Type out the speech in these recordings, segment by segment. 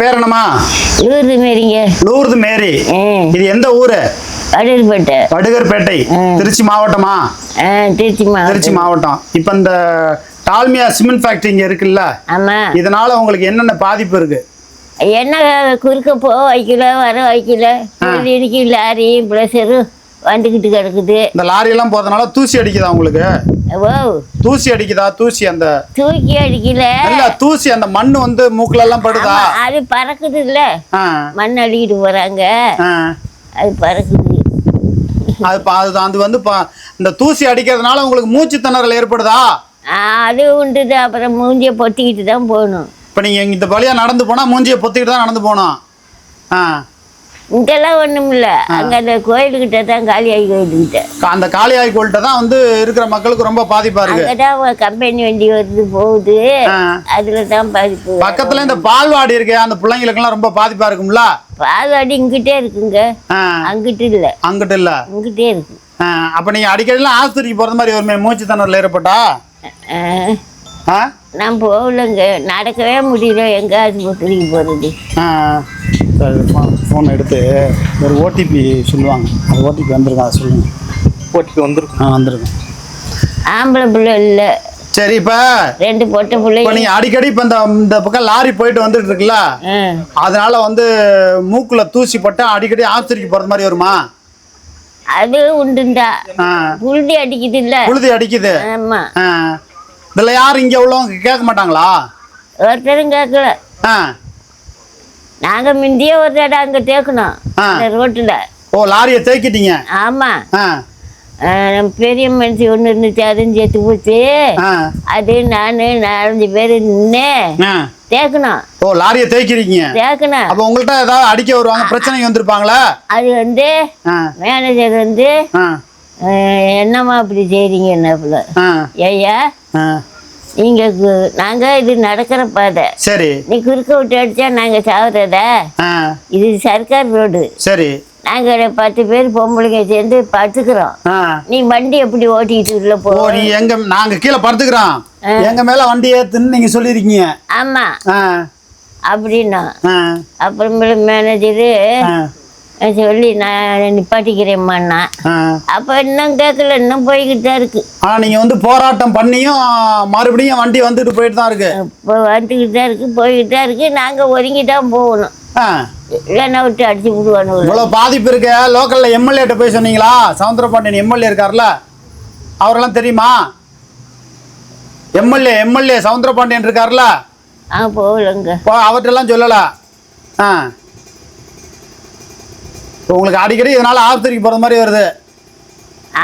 பேர் என்னம்மா? லூர்து மாரிங்க. லூர்து மேரி. இது எந்த ஊரு? வடுகர்பேட்டை. ம். திருச்சி மாவட்டமா? திருச்சி திருச்சி மாவட்டம். இப்போ இந்த டால்மியா சிமெண்ட் ஃபேக்டரி இங்க இருக்குல்ல? இதனால உங்களுக்கு என்னென்ன பாதிப்பு இருக்கு? என்ன குறுக்க போக வைக்கல வர வைக்கல. இடிக்கு லாரியும் ப்ளஸரும் வந்துக்கிட்டு கிடக்குது. இந்த லாரி எல்லாம் போறதுனால தூசி அடிக்குதா உங்களுக்கு? தூசி அடிக்குதா? தூசி அந்த தூக்கி அடிக்கல. இல்ல தூசி அந்த மண்ணு வந்து மூக்குல எல்லாம் படுதா அது பறக்குது இல்ல மண் அள்ளிக்கிட்டு போறாங்க. அது பறக்குது. அது அது அது வந்து இந்த தூசி அடிக்கிறதுனால உங்களுக்கு மூச்சு திணறல் ஏற்படுதா? அது உண்டுது. அப்புறம் மூஞ்சிய பொத்திக்கிட்டு தான் போகணும். இப்போ நீங்க இந்த வழியா நடந்து போனா மூஞ்சியை பொத்திக்கிட்டு தான் நடந்து போகணும். ஆ. இங்கெல்லாம் ஒன்றும் இல்லை அங்கே அந்த கோயிலுக்கிட்ட தான் காளியாகி கோயிலுக்கிட்ட. அந்த காளியாய் கோல்கிட்ட தான் வந்து இருக்கிற மக்களுக்கு ரொம்ப பாதிப்பா இருக்கு. அங்கே தான் கம்பெனி வண்டி வருது போகுது. அதில் தான் பாதிப்பு. பக்கத்துல இந்த பால்வாடி இருக்கு அந்த பிள்ளைங்களுக்கெல்லாம் ரொம்ப பாதிப்பா இருக்கும்ல? பால்வாடி இங்கிட்டே இருக்குங்க. அங்கிட்டு இல்லை. அங்கிட்டு இல்ல. இங்கிட்டே இருக்கு. அப்ப நீங்க அடிக்கடிலாம் ஆஸ்பத்திரிக்கு போறது மாதிரி வருமே மூச்சு திணறல் ஏற்பட்டா? ஆ, நான் போகலங்க. நடக்கவே முடியல. எங்க ஆஸ்பத்திரிக்கு போகிறது ஆ சரி ஃபோன் எடுத்து ஒரு ஓடிபி சொல்லுவாங்க. அந்த ஓடிபி வந்திருக்கா? அதை சொல்லுங்க ஓட்டிக்கு வந்துருக்கும் ஆ வந்திருக்கும் ஆம்பளை பிள்ளை இல்லை. சரி இப்போ ரெண்டு பொட்டை பிள்ளை இப்போ நீங்கள் அடிக்கடி இப்போ இந்த இந்த பக்கம் லாரி போயிட்டு வந்துட்டு இருக்குல்ல? ஆ. அதனால வந்து மூக்குல தூசி பட்டு அடிக்கடி ஆஸ்பத்திரிக்கு போகிறது மாதிரி வருமா? அது உண்டுண்டா. ஆ. புழுதி அடிக்குது இல்ல புழுதி அடிக்குது. ஆமா. இதில் யாரும் இங்கே உள்ளவங்க கேட்க மாட்டாங்களா? ஒருத்தரும் கேட்கல. ஆ. நாங்க முந்தைய ஒரு தடவை அங்க தேக்கணும். அந்த ரோட்டுல. ஓ லாரியை தேக்கிட்டீங்க? ஆமா. ஆ. பெரிய மனுஷி ஒன்று இருந்துச்சு அதுவும் சேர்த்து போச்சு அது நான் நாலஞ்சு பேர் நின்று தேக்கணும். ஓ லாரியை தேய்க்கிறீங்க தேக்கணும். அப்போ உங்கள்கிட்ட ஏதாவது அடிக்க வருவாங்க பிரச்சனைக்கு வந்திருப்பாங்களா? அது வந்து மேனேஜர் வந்து என்னம்மா இப்படி செய்றீங்க என்ன ஆ. ஐயா நீங்க நாங்க இது நடக்கிற பாதை. சரி. நீ குறுக்க விட்டு அடிச்சா நாங்க சாவுறதா? இது சர்க்கார் ரோடு. சரி. நாங்க பத்து பேர் பொம்பளைங்க சேர்ந்து படுத்துக்கிறோம். நீ வண்டி எப்படி ஓட்டிக்கிட்டு உள்ள போ? நீ எங்க நாங்க கீழே படுத்துக்கிறோம். எங்க மேல வண்டி ஏத்துன்னு நீங்க சொல்லிருக்கீங்க. ஆமா. அப்படின்னா அப்புறமேல மேனேஜரு சொல்லி நான் நிப்பாட்டிக்கிறேம்மாண்ணா. அப்போ இன்னும் கேட்கல இன்னும் போய்கிட்டு தான் இருக்கு. ஆனா நீங்க வந்து போராட்டம் பண்ணியும் மறுபடியும் வண்டி வந்துட்டு போயிட்டு தான் இருக்கு. இப்போ வந்துக்கிட்டு தான் இருக்கு போய்கிட்டு தான் இருக்கு. நாங்கள் ஒதுங்கி தான் போகணும் இல்லைன்னா விட்டு அடிச்சு விடுவானுங்க. இவ்வளவு பாதிப்பு இருக்கு லோக்கல்ல எம்எல்ஏட்ட போய் சொன்னீங்களா? சவுந்தரபாண்டியன் எம்எல்ஏ இருக்கார்ல அவரெல்லாம் தெரியுமா? எம்எல்ஏ எம்எல்ஏ சவுந்தரபாண்டியன் இருக்கார்ல ஆ போகலங்க. அவர்கிட்டலாம் சொல்லல. ஆ. இப்போ உங்களுக்கு அடிக்கடி இதனால ஆஸ்பத்திரிக்கு போகிற மாதிரி வருது?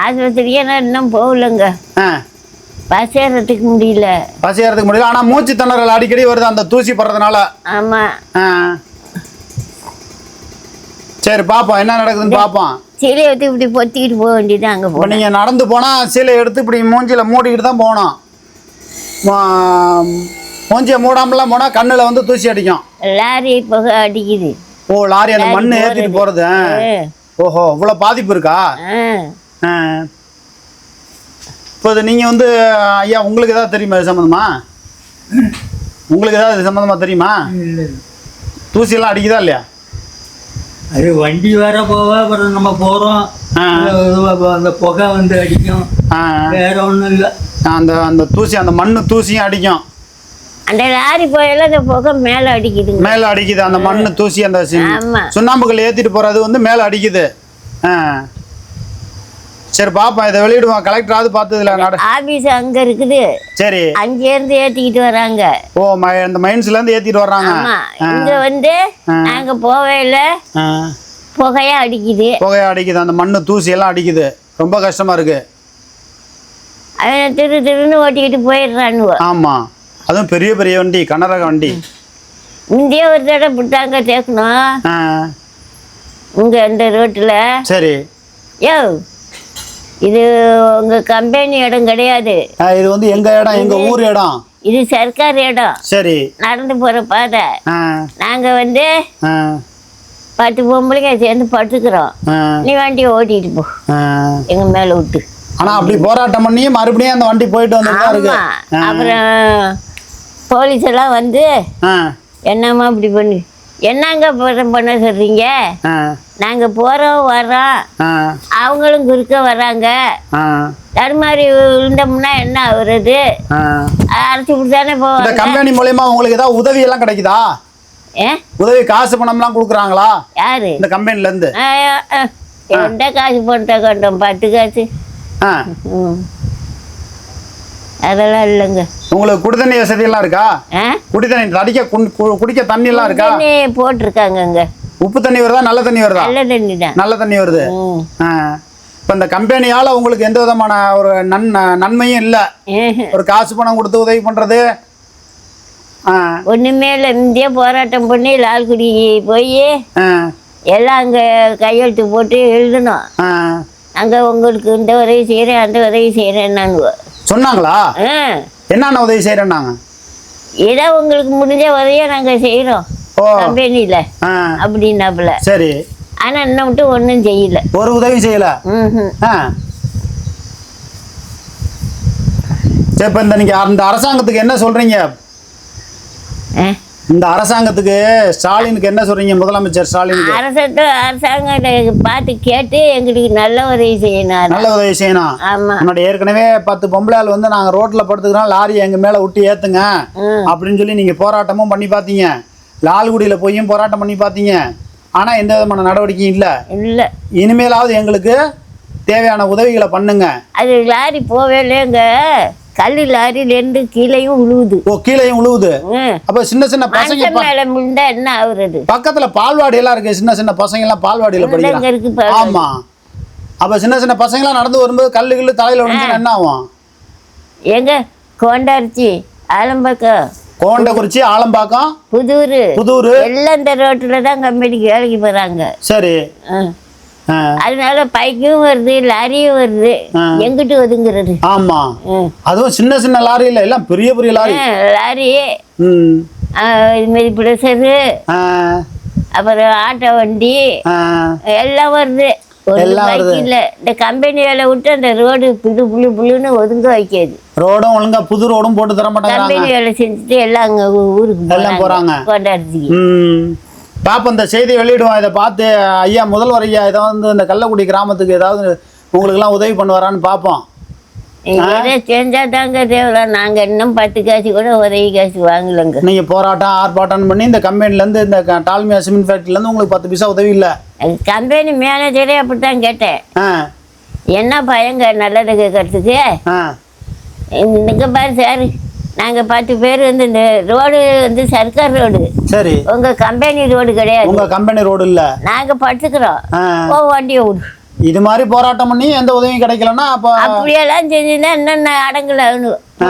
ஆஸ்பத்திரிக்கே நான் இன்னும் போகலங்க. ஆ. பஸ் ஏறத்துக்கு முடியல. பசி ஏறதுக்கு முடியல. ஆனால் மூச்சு திணறல் அடிக்கடி வருது அந்த தூசி படுறதுனால. ஆமாம் ஆ. சரி பார்ப்போம் என்ன நடக்குதுன்னு பார்ப்போம் சீலையை வச்சு இப்படி பொத்திக்கிட்டு போக வேண்டியது அங்கே இப்போ போனேன் நீங்கள் நடந்து போனால் சீலை எடுத்து இப்படி மூஞ்சியில் மூடிக்கிட்டு தான் போகணும். மா- மூஞ்சியை மூடாமலாம் போனால் கண்ணில் வந்து தூசி அடிக்கும். லாரி புகை அடிக்குது. ஓ லாரி அந்த லாரி மண் போறது. ஏற்றிட்டு போகிறது ஆ. ஓஹோ இவ்வளோ பாதிப்பு இருக்கா? ஆ. ஆ. இப்போ இது நீங்கள் வந்து ஐயா உங்களுக்கு ஏதாவது தெரியுமா இது சம்மந்தமா உங்களுக்கு ஏதாவது இது சம்மந்தமா தெரியுமா? தூசியெல்லாம் அடிக்குதா இல்லையா? அது வண்டி வேற போவ அப்புறம் நம்ம போறோம். ஆ. அந்த புகை வந்து அடிக்கும். ஆ. வேற ஒண்ணும் இல்லை. அந்த அந்த தூசி அந்த மண்ணு தூசியும் அடிக்கும். அந்த லாரி போயெல்லாம் அந்த புகை மேலே அடிக்குதுங்க. மேலே அடிக்குது அந்த மண்ணு தூசி அந்த ஆமா. சுண்ணாம்புகள் ஏற்றிட்டு போகிறது வந்து மேலே அடிக்குது. சரி பார்ப்போம் இதை வெளியிடுவோம். கலெக்டராவது பார்த்ததுல நட ஆபீஸ் அங்க இருக்குது. சரி. அங்கேருந்து ஏத்திக்கிட்டு வராங்க. ஓ ம இந்த மைன்ஸ்லேருந்து ஏற்றிட்டு வர்றாங்க. ஆமா. இங்க வந்து நாங்க போவேல ஆ. புகையா அடிக்குது. புகையை அடிக்குது அந்த மண்ணு தூசி எல்லாம் அடிக்குது. ரொம்ப கஷ்டமாக இருக்குது அவன் திரு திருன்னு ஓட்டிக்கிட்டு போயிடுறானுவ. ஆமாம் அதுவும் பெரிய பெரிய வண்டி கனரக வண்டி. முந்தைய ஒரு தடவை சேர்க்கணும் ஆ. இங்க இந்த ரோட்டுல. சரி. யோ இது உங்க கம்பெனி இடம் கிடையாது. இது வந்து எங்கள் இடம்? எங்கள் ஊர் இடம்? இது சர்க்கார் இடம். சரி. நடந்து போற பாதை. நாங்க வந்து பத்து பொம்பளைங்க சேர்ந்து படுத்துக்கிறோம். நீ வண்டியை ஓட்டிட்டு போ. எங்க மேல விட்டு. ஆனால் அப்படி போராட்டம் பண்ணி மறுபடியும் அந்த வண்டி போயிட்டு ஆமா. அப்புறம் போலீஸ் எல்லாம் வந்து என்னம்மா இப்படி பண்ணி? என்னங்க பண்ண- பண்ண சொல்றீங்க? போகிறோம் வர்றோம். ஆ. அவங்களும் குறுக்க வராங்க. தடுமாறி விழுந்தோம்னா என்ன ஆகுறது? அரைச்சி தானே இந்த போவாங்க கம்பெனி மூலியமா உங்களுக்கு ஏதாவது உதவி எல்லாம் கிடைக்குதா? உதவி காசு பணம்லாம் கொடுக்குறாங்களா? யாரு? இந்த கம்பெனில இருந்து எந்த காசு போட்ட கண்டோம் பத்து காசு. ஆ. அதெல்லாம் இல்லைங்க. உங்களுக்கு குடிதண்ணி வசதி எல்லாம் இருக்கா? ஆ? குடிதண்ணி தடிக்க குடி- குடிக்க தண்ணி எல்லாம் இருக்கா? தண்ணி போட்டிருக்காங்கங்க. உப்பு தண்ணி வருதா நல்ல தண்ணி வருதா? நல்ல தண்ணி தான் நல்ல தண்ணி வருது. இப்போ இந்த கம்பெனியால உங்களுக்கு எந்த விதமான ஒரு நன் நன்மையும் இல்லை. ஒரு காசு பணம் கொடுத்து உதவி பண்றது. ஆ. ஒண்ணுமே இல்லை. இந்தியா போராட்டம் பண்ணி லால்குடி போய் எல்லாம் அங்கே கையெழுத்து போட்டு எழுதணும். அங்கே உங்களுக்கு இந்த உதவி செய்கிறேன் அந்த உதவி செய்கிறேன்னாங்க சொன்னாங்களா? என்னென்ன உதவி செய்கிறேன்னாங்க ஏதோ உங்களுக்கு முடிஞ்ச உதவியை நாங்கள் செய்கிறோம் ஓ. கம்பெனியில் அப்படின்னாப்புல. சரி. ஆனால் இன்னும் மட்டும் ஒன்றும் செய்யல. ஒரு உதவி செய்யல? சரி இப்போ இந்த நீங்கள் அந்த அரசாங்கத்துக்கு என்ன சொல்கிறீங்க ஆ. இந்த அரசாங்கத்துக்கு ஸ்டாலினுக்கு என்ன சொல்கிறீங்க முதலமைச்சர் ஸ்டாலினுக்கு. அரசத்தை அரசாங்கத்தை பார்த்து கேட்டு எங்களுக்கு நல்ல உதவி செய்யணும் நல்ல உதவி செய்யணும் முன்னாடி ஏற்கனவே பத்து பொம்பளையாள் வந்து நாங்கள் ரோட்டில் படுத்துக்கிறோம் லாரி எங்கள் மேலே விட்டு ஏற்றுங்க ம் அப்படின்னு சொல்லி நீங்கள் போராட்டமும் பண்ணி பார்த்தீங்க. லால்குடியில் போயும் போராட்டம் பண்ணி பார்த்தீங்க. ஆனால் எந்த விதமான நடவடிக்கையும் இல்லை. இல்லை. இனிமேலாவது எங்களுக்கு தேவையான உதவிகளை பண்ணுங்க. அது லாரி போவே இல்லைங்க கல் லாரியிலேருந்து கீழேயும் விழுவுது ஓ கீழேயும் உழுவுது. அப்போ சின்ன சின்ன பசங்க மேலே விழுந்தா என்ன ஆகுறது பக்கத்தில் பால்வாடி எல்லாம் இருக்கு. சின்ன சின்ன பசங்க எல்லாம் பால்வாடியில் படிக்கிறாங்க. ஆமா. அப்போ சின்ன சின்ன பசங்களாம் நடந்து வரும்போது கல்லு கில்லு தலையில் விழுந்துச்சுன்னா என்ன ஆகும்? எங்க? கோண்டாரிச்சி ஆலம்பக்கம். கோண்டக்குறிச்சி ஆலம்பாக்கம் புதூர். புதூர். எல்லாம் இந்த ரோட்டில் தான் கம்பெனிக்கு வேலைக்கு போகிறாங்க சரி. அதனால பைக்கும் வருது லாரியும் வருது. எங்கிட்டு ஒதுங்குறது? ஆமா. அதுவும் சின்ன சின்ன லாரி இல்லை எல்லாம் பெரிய பெரிய லாரி. லாரி. இதுமாரி ப்ரெஷரு அப்புறம் ஆட்டோ வண்டி. எல்லாம் வருது. இல்லை. இந்த கம்பெனி வேலை விட்டு அந்த ரோடு புழு புழு புழுன்னு ஒதுங்க வைக்காது. ரோடும் ஒழுங்கா புது ரோடும் போட்டு தர மாட்டேங்கிறாங்க கம்பெனி வேலை செஞ்சுட்டு எல்லாம் அங்கே ஊருக்கு எல்லாம் போறாங்க. கொண்டாடுறதுக்கு. பாப்போம் இந்த செய்தி வெளியிடுவோம். இதை பார்த்து ஐயா முதல்வர் ஐயா இதை வந்து இந்த கள்ளக்குடி கிராமத்துக்கு ஏதாவது உங்களுக்கெல்லாம் உதவி பண்ணுவாரான்னு பார்ப்போம் செஞ்சா தாங்க தேவை நாங்கள் இன்னும் பத்து காசு கூட உதவி காசு வாங்கலைங்க. நீங்க போராட்டம் ஆர்ப்பாட்டம் பண்ணி இந்த கம்பெனிலேருந்து இந்த டால்மியா சிமெண்ட் ஃபேக்ட்ரிலேருந்து உங்களுக்கு பத்து பைசா உதவி இல்லை? கம்பெனி மேனேஜரே அப்படித்தான் கேட்டேன். என்ன பயங்க நல்லது கேட்கறதுக்கு? ஆ. இங்கே பாரு சார். நாங்கள் பத்து பேர் வந்து இந்த ரோடு வந்து சர்க்கார் ரோடு. சரி. உங்கள் கம்பெனி ரோடு கிடையாது. உங்க கம்பெனி ரோடு இல்லை. நாங்கள் படுத்துக்கிறோம். ஓ வண்டியை விடு. இது மாதிரி போராட்டம் பண்ணி எந்த உதவியும் கிடைக்கலன்னா அப்போ அப்படியெல்லாம் செஞ்சுன்னா என்னென்ன அடங்கல ஆ,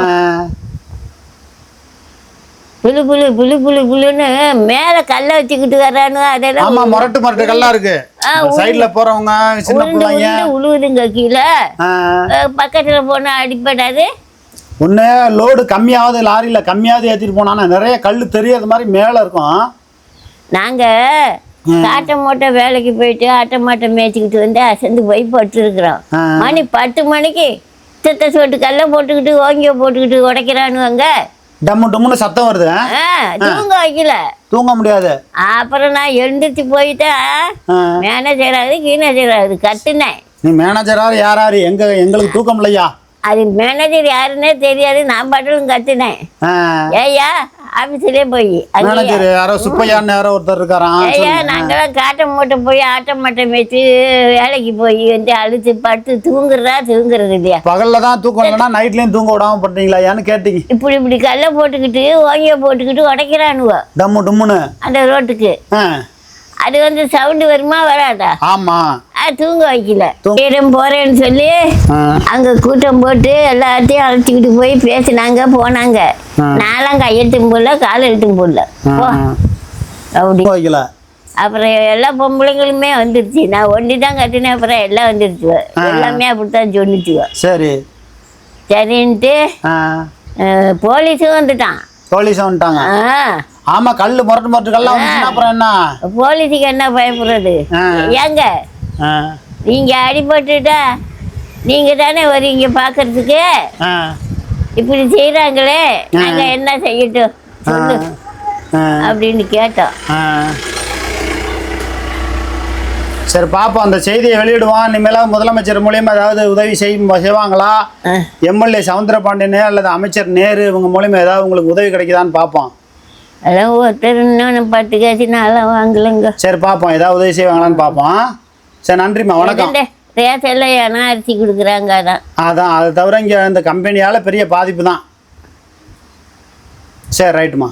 புளு புளு புளு புளு புளுன்னு மேலே கல்லை வச்சுக்கிட்டு வர்றானு அதெல்லாம் ஆமா முரட்டு முரட்டு கல்லா இருக்கு. சைடுல போறவங்க சின்ன பிள்ளைங்க. உழுவுதுங்க கீழே. பக்கத்தில் போனால் அடிப்படாது ஒண்ணு லோடு கம்மியாவது லாரியில கம்மியாவது ஏத்திட்டு போனானா நிறைய கல் தெரியாத மாதிரி மேல இருக்கும். நாங்கள் காட்டை மூட்டை வேலைக்கு போயிட்டு ஆட்டை மாட்டை மேய்ச்சிக்கிட்டு வந்து அசந்து போய் பட்டுருக்குறோம். மணி பத்து மணிக்கு சித்த சோட்டு கல்லை போட்டுக்கிட்டு ஓங்கிய போட்டுக்கிட்டு உடைக்கிறானுவங்க. டம்மு டம்முன்னு சத்தம் வருது. தூங்க வைக்கல. தூங்க முடியாது. அப்புறம் நான் எழுந்திரிச்சு போயிட்டேன் ஆ. மேனேஜர் ஆகுது கீனேஜர் ஆகுது கத்துனேன் நீ மேனேஜரா யாராரு எங்க எங்களுக்கு தூக்கம் இல்லையா? அது மேனேஜர் யாருன்னே தெரியாது. நான் பாட்டிலும் கத்துனேன். ஏய்யா ஆஃபீஸ்லேயே போய். மேனேஜர் யாரோ சுப்பையான்னு யாரோ ஒருத்தர் இருக்காராம் ஐயா. நாங்களாம் காட்டை மூட்டை போய் ஆட்டை மாட்டை மேய்ச்சி வேலைக்கு போய் வந்து அழுத்து படுத்து தூங்குறதா தூங்குறது இல்லையா? பகல்ல தான் தூக்கம் இல்லைன்னா நைட்லயும் தூங்க விடாம பண்றீங்களா ஏன்னு கேட்டீங்க. இப்படி இப்படி கல்லை போட்டுக்கிட்டு ஓங்கிய போட்டுக்கிட்டு உடைக்கிறானுவ. டம்மு டும்முன்னு. அந்த ரோட்டுக்கு. அது வந்து சவுண்டு வருமா வராதா? ஆமா. தூங்க வைக்கல நேரம் போறேன்னு சொல்லி அங்கே கூட்டம் போட்டு எல்லாத்தையும் அழைச்சிக்கிட்டு போய் பேசினாங்க போனாங்க. ஆ. நான்லாம் கையெழுத்தும் போடல கால் எழுத்தும் போடல. அப்படி. வைக்கல அப்புறம் எல்லா பொம்பளைங்களுமே வந்துருச்சு. நான் ஒண்டி தான் கட்டினேன் அப்புறம் எல்லாம் வந்துருச்சு. எல்லாமே அப்படித்தான் சொன்னிச்சுவ சரி. சரின்ட்டு போலீஸும் வந்துட்டான். போலீஸ் வந்துட்டாங்க. ஆமா கல்லு முரட்டு முரட்டு கல்லாம் அப்புறம் என்ன? போலீஸுக்கு என்ன பயப்படுறது. ஏங்க ஆ, நீங்க அடிபட்டுட்டா நீங்க தானே வரீங்க பார்க்கறதுக்கு இப்படி செய்றாங்களே நாங்க என்ன செய்யட்டும்? சொல்லு. அப்படின்னு கேட்டோம். சரி பாப்போம். அந்த செய்தியை வெளியிடுவோம். இனிமேலாவது முதலமைச்சர் மூலியமா ஏதாவது உதவி செய்யும் செய்வாங்களா. எம்எல்ஏ சவுந்தரபாண்டியனே அல்லது அமைச்சர் நேரு இவங்க மூலியமா ஏதாவது உங்களுக்கு உதவி கிடைக்குதான்னு பார்ப்போம் அதான் ஒருத்தர் இன்னொன்று பத்து காசு நாளாக வாங்கலைங்க. சரி பார்ப்போம் ஏதாவது உதவி செய்வாங்களான்னு பார்ப்போம் சரி நன்றிம்மா வணக்கம். ரேஷன்ல ஏன்னா அரிசி கொடுக்குறாங்க அதான். அதான் அதை தவிர இங்கே இந்த கம்பெனியால் பெரிய பாதிப்பு தான். சரி ரைட்டுமா